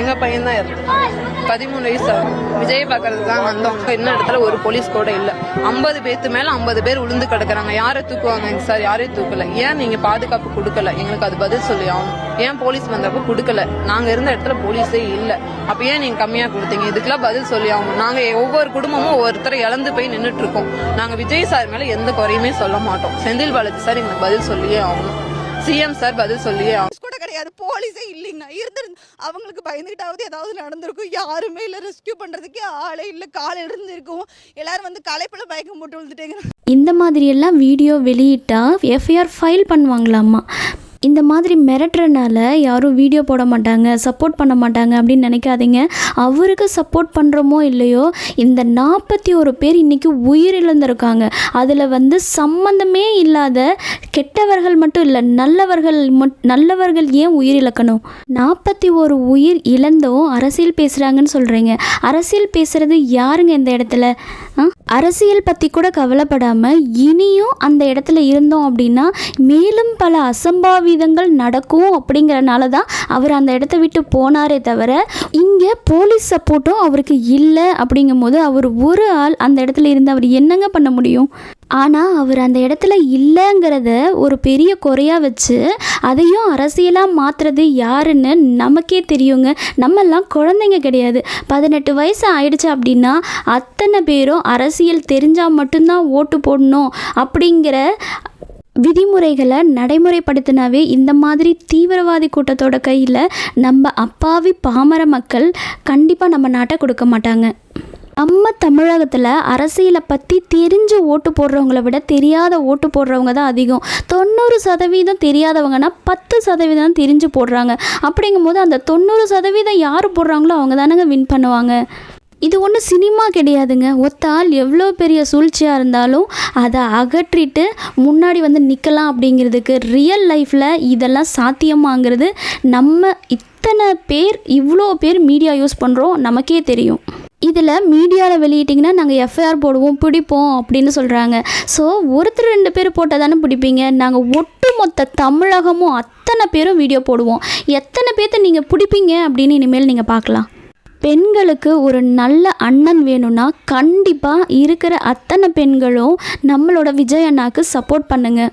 எங்கள் பையன் தான் பதிமூணு வயசு விஜய் பார்க்கறதுக்கு தான் வந்தோம். இன்ன இடத்துல ஒரு போலீஸ் கூட இல்லை. ஐம்பது பேத்து மேலே ஐம்பது பேர் உளுந்து கிடக்குறாங்க. யாரை தூக்குவாங்க சார் யாரையும் தூக்கல. ஏன் நீங்கள் பாதுகாப்பு கொடுக்கல? எங்களுக்கு அது பதில் சொல்லி ஆகணும். ஏன் போலீஸ் வந்தப்போ கொடுக்கல? நாங்கள் இருந்த இடத்துல போலீஸே இல்லை. அப்போ ஏன் நீங்கள் கம்மியாக கொடுத்தீங்க? இதுக்கெல்லாம் பதில் சொல்லி ஆகணும். நாங்கள் ஒவ்வொரு குடும்பமும் ஒவ்வொருத்தரை இழந்து போய் நின்றுட்டு இருக்கோம் நாங்கள் விஜய் சார் மேலே எந்த குறையுமே சொல்ல மாட்டோம். செந்தில் பாலாஜி சார் எங்களுக்கு பதில் சொல்லியே ஆகணும். சிஎம் சார் பதில் சொல்லியே ஆகணும். கிடையாது போலீஸே இல்லைங்கண்ணா. இருந்திருந்து அவங்களுக்கு பயந்துக்கிட்டாவது ஏதாவது நடந்திருக்கும். யாருமே இல்லை. ரெஸ்கியூ பண்ணுறதுக்கு ஆளே இல்லை. காலையில் இருந்து இருக்கும் எல்லாரும் வந்து களைப்பில் பயக்கம் போட்டு விழுந்துட்டேங்க. இந்த மாதிரியெல்லாம் வீடியோ வெளியிட்டால் எஃப்ஐஆர் ஃபைல் பண்ணுவாங்களாமா இந்த மாதிரி மிரட்டுறனால யாரும் வீடியோ போட மாட்டாங்க சப்போர்ட் பண்ண மாட்டாங்க அப்படின்னு நினைக்காதீங்க. அவருக்கு சப்போர்ட் பண்ணுறோமோ இல்லையோ இந்த நாற்பத்தி ஒரு பேர் இன்றைக்கி உயிரிழந்திருக்காங்க. அதில் வந்து சம்மந்தமே இல்லாத கெட்டவர்கள் மட்டும் இல்லை நல்லவர்கள் மட் நல்லவர்கள் ஏன் உயிரிழக்கணும்? நாற்பத்தி ஒரு உயிர் இழந்தும் அரசியல் பேசுகிறாங்கன்னு சொல்கிறீங்க அரசியல் பேசுகிறது யாருங்க இந்த இடத்துல? ஆ? அரசியல் பற்றி கூட கவலைப்படாமல் இனியும் அந்த இடத்துல இருந்தோம் அப்படின்னா மேலும் பல அசம்பாவிதங்கள் நடக்கும் அப்படிங்கறனால தான் அவர் அந்த இடத்த விட்டு போனாரே தவிர இங்கே போலீஸ் சப்போர்ட்டும் அவருக்கு இல்லை அப்படிங்கும்போது அவர் ஒரு ஆள் அந்த இடத்துல இருந்து அவர் என்னங்க பண்ண முடியும்? ஆனால் அவர் அந்த இடத்துல இல்லைங்கிறத ஒரு பெரிய குறையாக வச்சு அதையும் அரசியலாக மாற்றுறது யாருன்னு நமக்கே தெரியுங்க. நம்மெல்லாம் குழந்தைங்க கிடையாது. பதினெட்டு வயசு ஆயிடுச்சு அப்படின்னா அத்தனை பேரும் அரசியல் தெரிஞ்சால் மட்டும்தான் ஓட்டு போடணும் அப்படிங்கிற விதிமுறைகளை நடைமுறைப்படுத்தினாவே இந்த மாதிரி தீவிரவாதி கூட்டத்தோட கையில் நம்ம அப்பாவி பாமர மக்கள் கண்டிப்பாக நம்ம நாட்டை கொடுக்க மாட்டாங்க. நம்ம தமிழகத்தில் அரசியலை பற்றி தெரிஞ்சு ஓட்டு போடுறவங்கள விட தெரியாத ஓட்டு போடுறவங்க தான் அதிகம். தொண்ணூறு சதவீதம் தெரியாதவங்கன்னா பத்து சதவீதம் தெரிஞ்சு போடுறாங்க. அப்படிங்கும்போது அந்த தொண்ணூறு சதவீதம் யார் போடுறாங்களோ அவங்க தானங்க வின் பண்ணுவாங்க. இது ஒன்றும் சினிமா கிடையாதுங்க. ஒத்தால் எவ்வளோ பெரிய சூழ்ச்சியாக இருந்தாலும் அதை அகற்றிட்டு முன்னாடி வந்து நிற்கலாம் அப்படிங்கிறதுக்கு ரியல் லைஃப்பில் இதெல்லாம் சாத்தியமாங்கிறது நம்ம இத்தனை பேர் இவ்வளோ பேர் மீடியா யூஸ் பண்ணுறோம் நமக்கே தெரியும். இதில் மீடியாவில் வெளியிட்டிங்கன்னா நாங்கள் எஃப்ஐஆர் போடுவோம் பிடிப்போம் அப்படின்னு சொல்கிறாங்க ஸோ ஒருத்தர் ரெண்டு பேர் போட்டால் தானே பிடிப்பீங்க? நாங்கள் ஒட்டுமொத்த தமிழகமும் அத்தனை பேரும் வீடியோ போடுவோம். எத்தனை பேர்த்த நீங்கள் பிடிப்பீங்க அப்படின்னு இனிமேல் நீங்கள் பார்க்கலாம். பெண்களுக்கு ஒரு நல்ல அண்ணன் வேணும்னா கண்டிப்பாக இருக்கிற அத்தனை பெண்களும் நம்மளோட விஜய் அண்ணாக்கு சப்போர்ட் பண்ணுங்கள்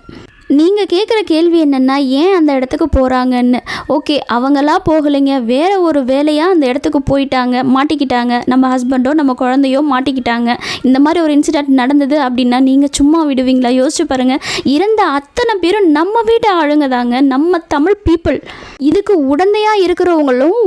நீங்கள் கேட்குற கேள்வி என்னென்னா ஏன் அந்த இடத்துக்கு போகிறாங்கன்னு ஓகே அவங்களா போகலைங்க. வேறு ஒரு வேலையாக அந்த இடத்துக்கு போயிட்டாங்க மாட்டிக்கிட்டாங்க. நம்ம ஹஸ்பண்டோ நம்ம குழந்தையோ மாட்டிக்கிட்டாங்க. இந்த மாதிரி ஒரு இன்சிடெண்ட் நடந்தது அப்படின்னா நீங்கள் சும்மா விடுவீங்களா? யோசிச்சு பாருங்கள் இறந்த அத்தனை பேரும் நம்ம வீட்டு ஆளுங்க தாங்க. நம்ம தமிழ் பீப்புள் இதுக்கு உடந்தையாக இருக்கிறவங்களும்